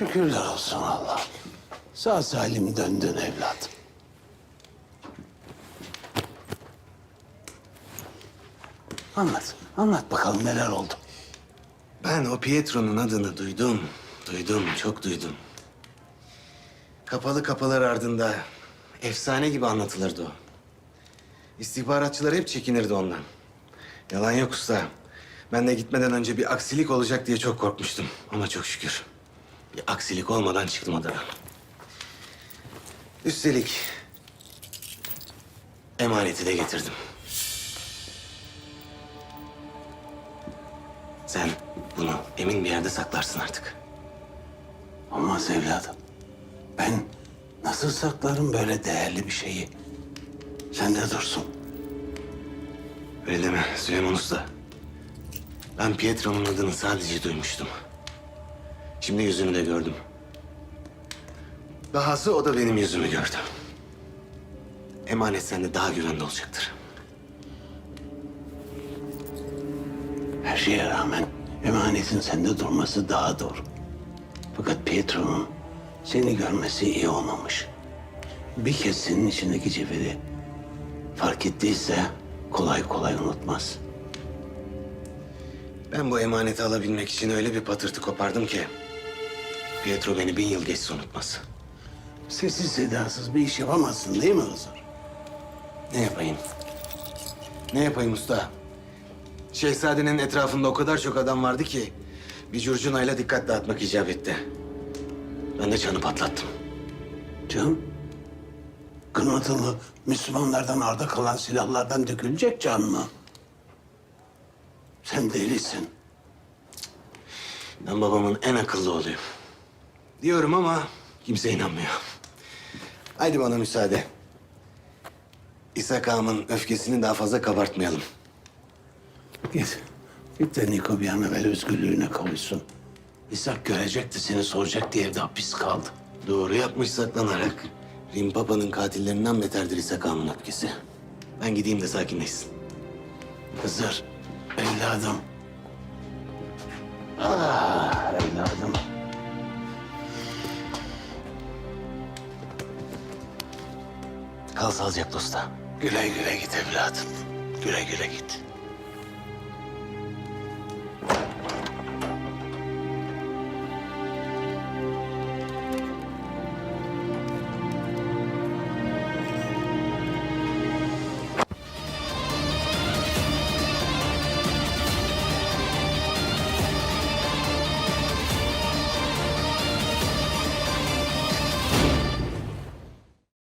Şükürler olsun Allah. Sağ salim döndün evladım. Anlat, anlat bakalım neler oldu. Ben o Pietro'nun adını duydum. Duydum, çok duydum. Kapalı kapılar ardında efsane gibi anlatılırdı o. İstihbaratçılar hep çekinirdi ondan. Yalan yok usta. Ben de gitmeden önce bir aksilik olacak diye çok korkmuştum. Ama çok şükür. Bir aksilik olmadan çıktım odadan. Üstelik emaneti de getirdim. Sen bunu emin bir yerde saklarsın artık. Olmaz evladım. Ben nasıl saklarım böyle değerli bir şeyi? Sen de dursun. Öyle deme Süleyman Usta. Ben Pietro'nun adını sadece duymuştum. Şimdi yüzünü de gördüm. Dahası o da benim yüzümü gördü. Emanet sende daha güvende olacaktır. Her şeye rağmen emanetin sende durması daha doğru. Fakat Pietro'nun seni görmesi iyi olmamış. Bir kez senin içindeki cevheri fark ettiyse kolay kolay unutmaz. Ben bu emaneti alabilmek için öyle bir patırtı kopardım ki... Pietro beni bin yıl geçse unutmaz. Sessiz sedasız bir iş yapamazsın değil mi Hızır? Ne yapayım? Ne yapayım usta? Şehzadenin etrafında o kadar çok adam vardı ki... ...bir curcunayla dikkat dağıtmak icap etti. Ben de çanı patlattım. Can, kırmatılı Müslümanlardan arda kalan silahlardan dökülecek can mı? Sen delisin. Ben babamın en akıllı oğluyum. Diyorum ama kimse inanmıyor. Haydi bana müsaade. İshak ağamın öfkesini daha fazla kabartmayalım. Git. Git de Niko bir an evvel özgürlüğüne kavuşsun. İshak görecekti seni soracak diye evde hapis kaldı. Doğru yapmış saklanarak. Rim Papa'nın katillerinden beterdir İshak ağamın öfkesi. Ben gideyim de sakinleşsin. Hızır, evladım. Ah, evladım. Kal sağlıcakla usta. Güle güle git evladım. Güle güle git.